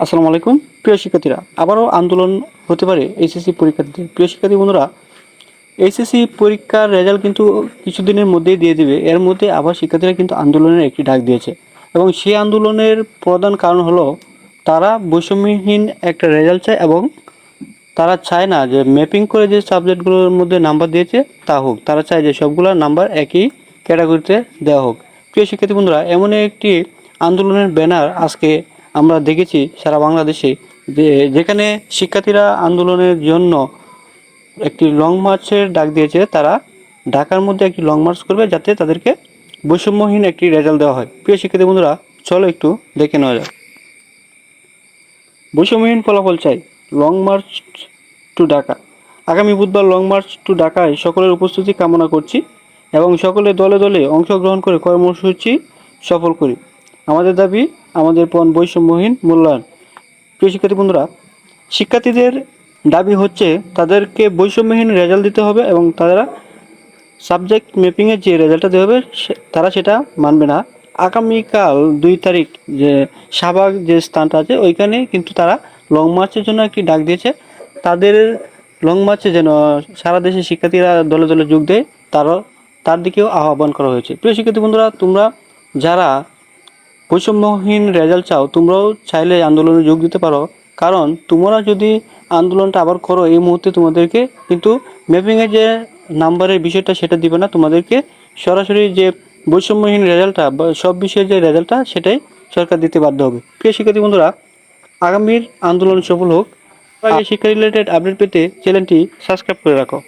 আসসালামু আলাইকুম। প্রিয় শিক্ষার্থীরা, আবারও আন্দোলন হতে পারে এইচএসসি পরীক্ষার্থীদের। প্রিয় শিক্ষার্থী বন্ধুরা, এইচএসসি পরীক্ষার রেজাল্ট কিন্তু কিছুদিনের মধ্যেই দিয়ে দেবে। এর মধ্যে আবার শিক্ষার্থীরা কিন্তু আন্দোলনের একটি ডাক দিয়েছে। এবং সেই আন্দোলনের প্রধান কারণ হলো, তারা বৈষম্যহীন একটা রেজাল্ট চায় এবং তারা চায় না যে ম্যাপিং করে যে সাবজেক্টগুলোর মধ্যে নাম্বার দিয়েছে তা হোক। তারা চায় যে সবগুলো নাম্বার একই ক্যাটাগরিতে দেওয়া হোক। প্রিয় শিক্ষার্থী বন্ধুরা, এমন একটি আন্দোলনের ব্যানার আজকে আমরা দেখেছি সারা বাংলাদেশে যে যেখানে শিক্ষার্থীরা আন্দোলনের জন্য একটি লং মার্চের ডাক দিয়েছে, তারা ঢাকার মধ্যে একটি লং মার্চ করবে যাতে তাদেরকে বৈষম্যহীন একটি রেজাল্ট দেওয়া হয়। প্রিয় শিক্ষার্থী বন্ধুরা, চলো একটু দেখে নেওয়া যাক। বৈষম্যহীন ফলাফল চাই লং মার্চ টু ঢাকা আগামী বুধবার লং মার্চ টু ঢাকায় সকলের উপস্থিতি কামনা করছি এবং সকলে দলে দলে অংশগ্রহণ করে কর্মসূচি সফল করি। আমাদের দাবি, আমাদের পণ বৈষম্যহীন মূল্যায়ন। প্রিয় শিক্ষার্থী বন্ধুরা, শিক্ষার্থীদের দাবি হচ্ছে, তাদেরকে বৈষম্যহীন রেজাল্ট দিতে হবে এবং তারা সাবজেক্ট ম্যাপিংয়ের যে রেজাল্টটা দেওয়া হবে তারা সেটা মানবে না। আগামীকাল দুই তারিখ যে শাহবাগ যে স্থানটা আছে, ওইখানে কিন্তু তারা লং মার্চের জন্য একটি ডাক দিয়েছে। তাদের লং মার্চে যেন সারা দেশের শিক্ষার্থীরা দলে দলে যোগ দেয়, তারও, তার দিকেও আহ্বান করা হয়েছে। প্রিয় শিক্ষার্থী বন্ধুরা, তোমরা যারা বৈষম্যহীন রেজাল্ট চাও তোমরাও চাইলে আন্দোলনে যোগ দিতে পারো। কারণ তোমরা যদি আন্দোলনটা আবার করো এই মুহূর্তে তোমাদেরকে কিন্তু ম্যাপিংয়ের যে নাম্বারের বিষয়টা সেটা দিবে না। তোমাদেরকে সরাসরি যে বৈষম্যহীন রেজাল্টটা বা সব বিষয়ের যে রেজাল্টটা সেটাই সরকার দিতে বাধ্য হবে। প্রিয় শিক্ষার্থী বন্ধুরা আগামীর আন্দোলন সফল হোক। শিক্ষা রিলেটেড আপডেট পেতে চ্যানেলটি সাবস্ক্রাইব করে রাখো।